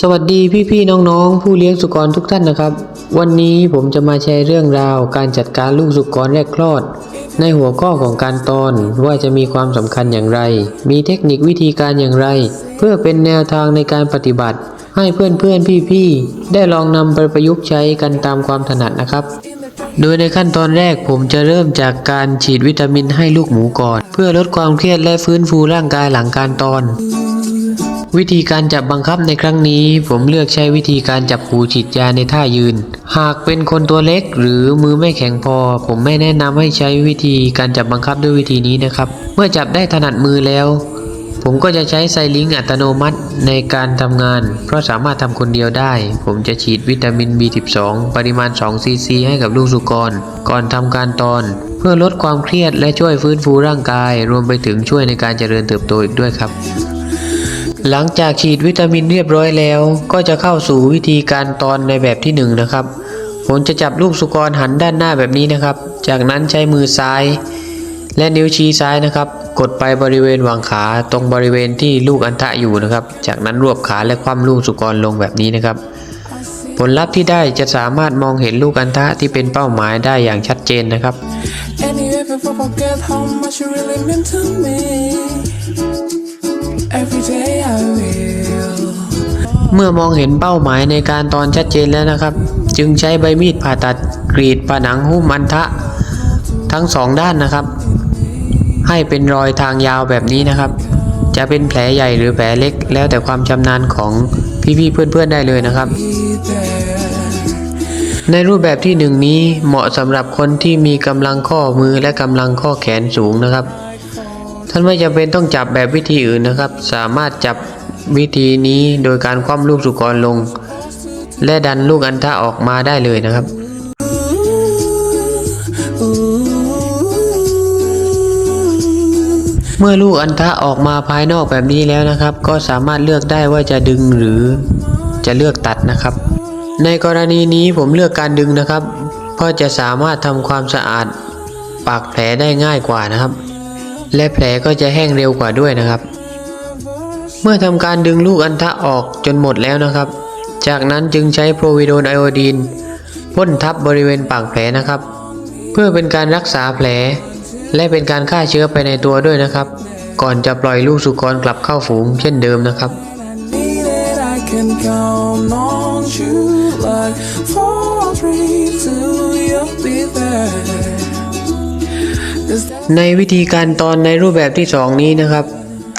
สวัสดีพี่ๆน้องๆ ผู้เลี้ยงสุกรทุกท่านนะครับ วันนี้ผมจะมาแชร์เรื่องราว การจัดการลูกสุกรแรกคลอด ในหัวข้อของการตอนว่าจะมีความสำคัญอย่างไร มีเทคนิควิธีการอย่างไร เพื่อเป็นแนวทางในการปฏิบัติ ให้เพื่อนๆพี่ๆได้ลองนำไปประยุกต์ใช้กันตามความถนัดนะครับ โดยในขั้นตอนแรกผมจะเริ่มจากการฉีดวิตามินให้ลูกหมูก่อน เพื่อลดความเครียดและฟื้นฟูร่างกายหลังการตอน วิธีการจับบังคับในครั้งนี้ ผมเลือกใช้วิธีการจับหูฉีดยาในท่ายืน หากเป็นคนตัวเล็กหรือมือไม่แข็งพอ ผมไม่แนะนำให้ใช้วิธีการจับบังคับด้วยวิธีนี้นะครับ เมื่อจับได้ถนัดมือแล้ว ผมก็จะใช้ไซลิงอัตโนมัติในการทำงาน เพราะสามารถทำคนเดียวได้ ผมจะฉีดวิตามิน B12 ปริมาณ 2 ซีซี ให้กับลูกสุกร ก่อนทำการตอน เพื่อลดความเครียดและช่วยฟื้นฟูร่างกาย รวมไปถึงช่วยในการเจริญเติบโตอีกด้วยครับ หลังจากฉีดวิตามินเรียบร้อยแล้ว ก็จะเข้าสู่วิธีการตอนในแบบที่หนึ่งนะครับ ผมจะจับลูกสุกรหันด้านหน้าแบบนี้นะครับ จากนั้นใช้มือซ้าย และนิ้วชี้ซ้ายนะครับ กดไปบริเวณหว่างขาตรงบริเวณที่ลูกอันทะอยู่นะครับ จากนั้นรวบขาและคว่ำลูกสุกรลงแบบนี้นะครับ ผลลัพธ์ที่ได้จะสามารถมองเห็นลูกอันทะที่เป็นเป้าหมายได้อย่างชัดเจนนะครับ And you ever forget how much you really meant to me? Every day I will. เมื่อมองเห็นเป้าหมายในการตอนชัดเจนแล้วนะครับ จึงใช้ใบมีดผ่าตัดกรีดผนังหุ้มอันทะทั้งสองด้านนะครับ ให้เป็นรอยทางยาวแบบนี้นะครับ จะเป็นแผลใหญ่หรือแผลเล็ก แล้วแต่ความชำนาญของพี่ๆเพื่อนๆได้เลยนะครับ ในรูปแบบที่หนึ่งนี้เหมาะสำหรับคนที่มีกำลังข้อมือและกำลังข้อแขนสูงนะครับ ท่านไม่จำเป็นต้องจับแบบวิธีอื่นนะครับ สามารถจับวิธีนี้โดยการคว่ำลูกสุกรลง และดันลูกอันทะออกมาได้เลยนะครับ เมื่อลูกอันทะออกมาภายนอกแบบนี้แล้วนะครับ ก็สามารถเลือกได้ว่าจะดึงหรือจะเลือกตัดนะครับ ในกรณีนี้ผมเลือกการดึงนะครับเพราะจะสามารถทำความสะอาดปากแผลได้ง่ายกว่านะครับ และแผลก็จะแห้งเร็วกว่าด้วยนะครับ เมื่อทำการดึงลูกอันทะออกจนหมดแล้วนะครับ จากนั้นจึงใช้โพรวิโดนไอโอดีนพ่นทับบริเวณปากแผลนะครับ เพื่อเป็นการรักษาแผล และเป็นการฆ่าเชื้อไปในตัวด้วยนะครับ ก่อนจะปล่อยลูกสุกรกลับเข้าฝูงเช่นเดิมนะครับ ในวิธีการตอนในรูปแบบที่สองนี้นะครับ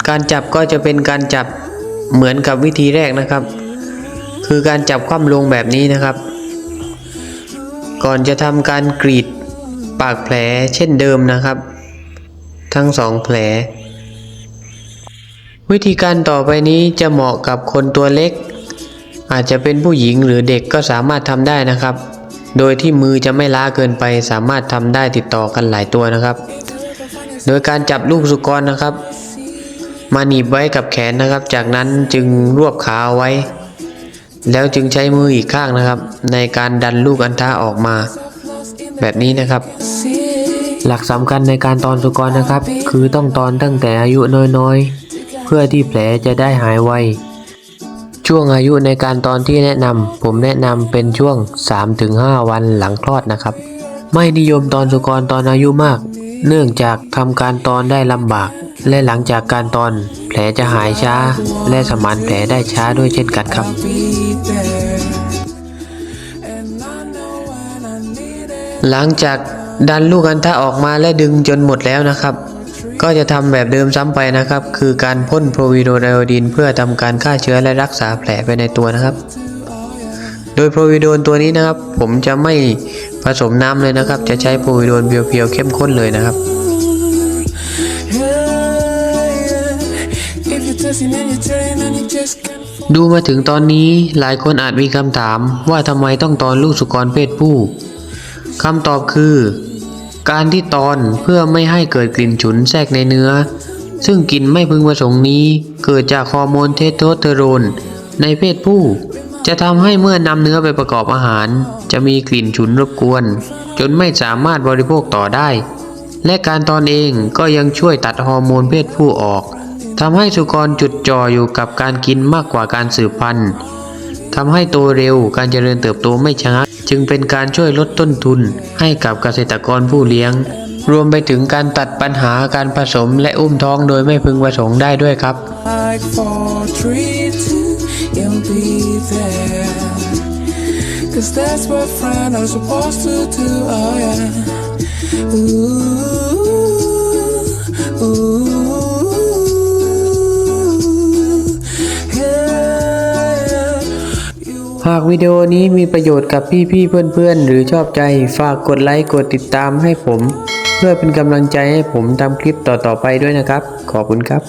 การจับก็จะเป็นการจับเหมือนกับวิธีแรกนะครับ คือการจับคว่ำลงแบบนี้นะครับ ก่อนจะทำการกรีด ปากแผลเช่นเดิมนะครับ ทั้งสองแผล วิธีการต่อไปนี้จะเหมาะกับคนตัวเล็ก อาจจะเป็นผู้หญิงหรือเด็กก็สามารถทำได้นะครับ โดยที่มือจะไม่ล้าเกินไปสามารถทำได้ติดต่อกันหลายตัวนะครับ โดยการจับลูกสุกรนะครับ มาหนีบไว้กับแขนนะครับ จากนั้นจึงรวบขาไว้ แล้วจึงใช้มืออีกข้างนะครับ ในการดันลูกอันทะออกมา แบบนี้นะครับ หลักสำคัญในการตอนสุกรนะครับ คือต้องตอนตั้งแต่อายุน้อยๆ เพื่อที่แผลจะได้หายไว ช่วงอายุในการตอนที่แนะนำผมแนะนำเป็นช่วง 3-5 วันหลังคลอดนะครับ ไม่นิยมตอนสุกรตอนอายุมาก เนื่องจากทำการตอนได้ลำบาก และหลังจากการตอนแผลจะหายช้า และสมานแผลได้ช้าด้วยเช่นกันครับ หลังจากดันลูกอันทะออกมาและดึงจนหมดแล้วนะครับ ก็จะทำแบบเดิมซ้ำไปนะครับ คือการพ่นโพรวิโดนไอโอดีนเพื่อทำการฆ่าเชื้อและรักษาแผลไปในตัวนะครับ โดยโพรวิโดนตัวนี้นะครับ ผมจะไม่ผสมน้ำเลยนะครับ จะใช้โพรวิโดนเพียวๆเข้มข้นเลยนะครับ ดูมาถึงตอนนี้หลายคนอาจมีคำถามว่าทำไมต้องตอนลูกสุกรเพศผู้ คำตอบคือ การที่ตอนเพื่อไม่ให้เกิดกลิ่นฉุนแทรกในเนื้อ ซึ่งกลิ่นไม่พึงประสงค์นี้ เกิดจากฮอร์โมนเทสโทสเตอโรน ในเพศผู้ จะทำให้เมื่อนำเนื้อไปประกอบอาหาร จะมีกลิ่นฉุนรบกวน จนไม่สามารถบริโภคต่อได้ และการตอนเองก็ยังช่วยตัดฮอร์โมนเพศผู้ออกทำให้สุกรจุดจ่ออยู่กับการกินมากกว่าการสืบพันธุ์ทำให้โตเร็วการเจริญเติบโตไม่ช้า จึงเป็นการช่วยลดต้นทุนให้กับเกษตรกรผู้เลี้ยง รวมไปถึงการตัดปัญหาการผสมและอุ้มท้องโดยไม่พึงประสงค์ได้ด้วยครับ Cause that's what friends are supposed to do, oh yeah. Ooh, หากวิดีโอนี้มีประโยชน์กับพี่ๆเพื่อนๆ หรือชอบใจฝากกดไลค์กดติดตามให้ผม เพื่อเป็นกำลังใจให้ผมทำคลิปต่อๆไปด้วยนะครับ ขอบคุณครับ